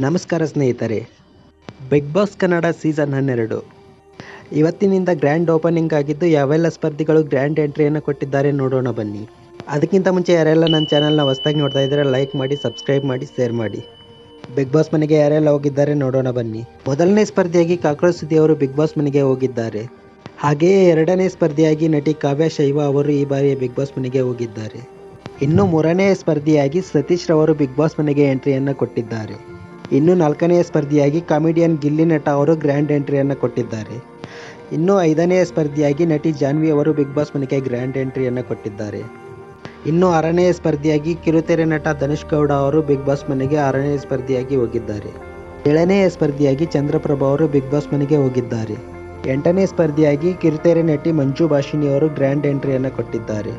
ನಮಸ್ಕಾರ ಸ್ನೇಹಿತರೆ. Big boss Kannada season ಹನ್ನೆರಡು. ಇವತ್ತಿನಿಂದ ಗ್ರ್ಯಾಂಡ್ ಓಪನಿಂಗ್ ಆಗಿದ್ದು ಯಾವೆಲ್ಲ ಸ್ಪರ್ಧಿಗಳು ಗ್ರ್ಯಾಂಡ್ ಎಂಟ್ರಿಯನ್ನು ಕೊಟ್ಟಿದ್ದಾರೆ ನೋಡೋಣ ಬನ್ನಿ. ಅದಕ್ಕಿಂತ ಮುಂಚೆ ಯಾರೆಲ್ಲ ನನ್ನ ಚಾನಲ್ನ ಹೊಸ್ದಾಗಿ ನೋಡ್ತಾ ಇದ್ದಾರೆ ಲೈಕ್ ಮಾಡಿ ಸಬ್ಸ್ಕ್ರೈಬ್ ಮಾಡಿ ಶೇರ್ ಮಾಡಿ. ಬಿಗ್ ಬಾಸ್ ಮನೆಗೆ ಯಾರೆಲ್ಲ ಹೋಗಿದ್ದಾರೆ ನೋಡೋಣ ಬನ್ನಿ. ಮೊದಲನೇ ಸ್ಪರ್ಧಿಯಾಗಿ ಕಾಕ್ರೋಚ್ ಸುದ್ದಿ ಅವರು ಬಿಗ್ ಬಾಸ್ ಮನೆಗೆ ಹೋಗಿದ್ದಾರೆ. ಹಾಗೆಯೇ ಎರಡನೇ ಸ್ಪರ್ಧಿಯಾಗಿ ನಟಿ ಕಾವ್ಯ ಶೈವ ಅವರು ಈ ಬಾರಿಯ ಬಿಗ್ ಬಾಸ್ ಮನೆಗೆ ಹೋಗಿದ್ದಾರೆ. ಇನ್ನು ಮೂರನೇ ಸ್ಪರ್ಧಿಯಾಗಿ ಸತೀಶ್ ರವರು ಬಿಗ್ ಬಾಸ್ ಮನೆಗೆ ಎಂಟ್ರಿಯನ್ನು ಕೊಟ್ಟಿದ್ದಾರೆ. ಇನ್ನು ನಾಲ್ಕನೆಯ ಸ್ಪರ್ಧಿಯಾಗಿ ಕಾಮಿಡಿಯನ್ ಗಿಲ್ಲಿ ನಟ ಅವರು ಗ್ರ್ಯಾಂಡ್ ಎಂಟ್ರಿಯನ್ನು ಕೊಟ್ಟಿದ್ದಾರೆ. ಇನ್ನು ಐದನೆಯ ಸ್ಪರ್ಧಿಯಾಗಿ ನಟಿ ಜಾನ್ವಿ ಅವರು ಬಿಗ್ ಬಾಸ್ ಮನೆಗೆ ಗ್ರ್ಯಾಂಡ್ ಎಂಟ್ರಿಯನ್ನು ಕೊಟ್ಟಿದ್ದಾರೆ. ಇನ್ನು ಆರನೆಯ ಸ್ಪರ್ಧಿಯಾಗಿ ಕಿರುತೆರೆ ನಟ ಧನುಷ್ ಗೌಡ ಅವರು ಬಿಗ್ ಬಾಸ್ ಮನೆಗೆ ಆರನೇ ಸ್ಪರ್ಧಿಯಾಗಿ ಹೋಗಿದ್ದಾರೆ. ಏಳನೆಯ ಸ್ಪರ್ಧಿಯಾಗಿ ಚಂದ್ರಪ್ರಭಾ ಅವರು ಬಿಗ್ ಬಾಸ್ ಮನೆಗೆ ಹೋಗಿದ್ದಾರೆ. ಎಂಟನೇ ಸ್ಪರ್ಧಿಯಾಗಿ ಕಿರುತೆರೆ ನಟಿ ಮಂಜು ಭಾಷಿಣಿ ಅವರು ಗ್ರ್ಯಾಂಡ್ ಎಂಟ್ರಿಯನ್ನು ಕೊಟ್ಟಿದ್ದಾರೆ.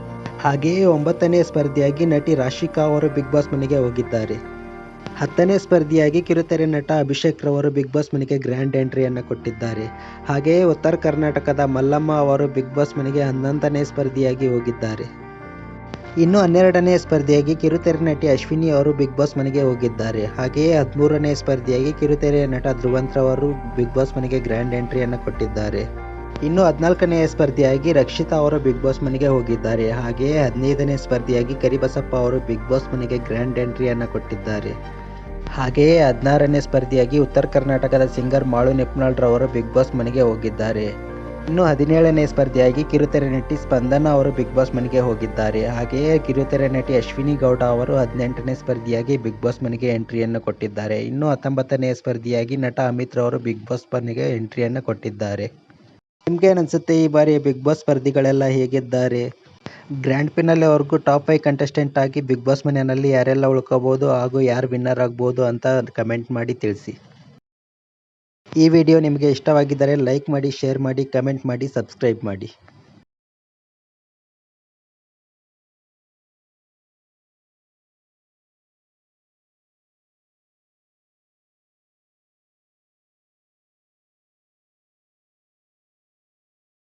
ಹಾಗೆಯೇ ಒಂಬತ್ತನೇ ಸ್ಪರ್ಧಿಯಾಗಿ ನಟಿ ರಾಶಿಕಾ ಅವರು ಬಿಗ್ ಬಾಸ್ ಮನೆಗೆ ಹೋಗಿದ್ದಾರೆ. ಹತ್ತನೇ ಸ್ಪರ್ಧಿಯಾಗಿ ಕಿರುತೆರೆ ನಟ ಅಭಿಷೇಕ್ ರವರು ಬಿಗ್ ಬಾಸ್ ಮನೆಗೆ ಗ್ರ್ಯಾಂಡ್ ಎಂಟ್ರಿಯನ್ನು ಕೊಟ್ಟಿದ್ದಾರೆ. ಹಾಗೆಯೇ ಉತ್ತರ ಕರ್ನಾಟಕದ ಮಲ್ಲಮ್ಮ ಅವರು ಬಿಗ್ ಬಾಸ್ ಮನೆಗೆ ಹನ್ನೊಂದನೇ ಸ್ಪರ್ಧಿಯಾಗಿ ಹೋಗಿದ್ದಾರೆ. ಇನ್ನು ಹನ್ನೆರಡನೇ ಸ್ಪರ್ಧಿಯಾಗಿ ಕಿರುತೆರೆ ನಟಿ ಅಶ್ವಿನಿ ಅವರು ಬಿಗ್ ಬಾಸ್ ಮನೆಗೆ ಹೋಗಿದ್ದಾರೆ. ಹಾಗೆಯೇ ಹದಿಮೂರನೇ ಸ್ಪರ್ಧಿಯಾಗಿ ಕಿರುತೆರೆ ನಟ ಧ್ರುವಂತ್ ರವರು ಬಿಗ್ ಬಾಸ್ ಮನೆಗೆ ಗ್ರ್ಯಾಂಡ್ ಎಂಟ್ರಿಯನ್ನು ಕೊಟ್ಟಿದ್ದಾರೆ. ಇನ್ನು ಹದಿನಾಲ್ಕನೆಯ ಸ್ಪರ್ಧಿಯಾಗಿ ರಕ್ಷಿತಾ ಅವರು ಬಿಗ್ ಬಾಸ್ ಮನೆಗೆ ಹೋಗಿದ್ದಾರೆ. ಹಾಗೆಯೇ ಹದಿನೈದನೇ ಸ್ಪರ್ಧಿಯಾಗಿ ಕರಿಬಸಪ್ಪ ಅವರು ಬಿಗ್ ಬಾಸ್ ಮನೆಗೆ ಗ್ರ್ಯಾಂಡ್ ಎಂಟ್ರಿಯನ್ನು ಕೊಟ್ಟಿದ್ದಾರೆ. ಹಾಗೆಯೇ ಹದಿನಾರನೇ ಸ್ಪರ್ಧಿಯಾಗಿ ಉತ್ತರ ಕರ್ನಾಟಕದ ಸಿಂಗರ್ ಮಾಳು ನೆಪ್ನಾಲ್ ರವರು ಬಿಗ್ ಬಾಸ್ ಮನೆಗೆ ಹೋಗಿದ್ದಾರೆ. ಇನ್ನು ಹದಿನೇಳನೇ ಸ್ಪರ್ಧಿಯಾಗಿ ಕಿರುತೆರೆ ನಟಿ ಸ್ಪಂದನ ಅವರು ಬಿಗ್ ಬಾಸ್ ಮನೆಗೆ ಹೋಗಿದ್ದಾರೆ. ಹಾಗೆಯೇ ಕಿರುತೆರೆ ನಟಿ ಅಶ್ವಿನಿ ಗೌಡ ಅವರು ಹದಿನೆಂಟನೇ ಸ್ಪರ್ಧಿಯಾಗಿ ಬಿಗ್ ಬಾಸ್ ಮನೆಗೆ ಎಂಟ್ರಿಯನ್ನು ಕೊಟ್ಟಿದ್ದಾರೆ. ಇನ್ನು ಹತ್ತೊಂಬತ್ತನೇ ಸ್ಪರ್ಧಿಯಾಗಿ ನಟ ಅಮಿತ್ ರವರು ಬಿಗ್ ಬಾಸ್ ಮನೆಗೆ ಎಂಟ್ರಿಯನ್ನು ಕೊಟ್ಟಿದ್ದಾರೆ. ನಿಮ್ಗೆ ಅನಿಸುತ್ತೆ ಈ ಬಾರಿ ಬಿಗ್ ಬಾಸ್ ಸ್ಪರ್ಧಿಗಳೆಲ್ಲ ಹೇಗಿದ್ದಾರೆ? ಗ್ರ್ಯಾಂಡ್ ಫಿನಾಲೆ ವರೆಗೂ ಟಾಪ್ ಫೈವ್ ಕಂಟೆಸ್ಟೆಂಟ್ ಆಗಿ ಬಿಗ್ ಬಾಸ್ ಮನೆಯಲ್ಲಿ ಯಾರೆಲ್ಲ ಉಳ್ಕೋಬೋದು ಹಾಗೂ ಯಾರು ವಿನ್ನರ್ ಆಗ್ಬೋದು ಅಂತ ಕಮೆಂಟ್ ಮಾಡಿ ತಿಳಿಸಿ. ಈ ವಿಡಿಯೋ ನಿಮಗೆ ಇಷ್ಟವಾಗಿದ್ದರೆ ಲೈಕ್ ಮಾಡಿ ಶೇರ್ ಮಾಡಿ ಕಮೆಂಟ್ ಮಾಡಿ ಸಬ್ಸ್ಕ್ರೈಬ್ ಮಾಡಿ.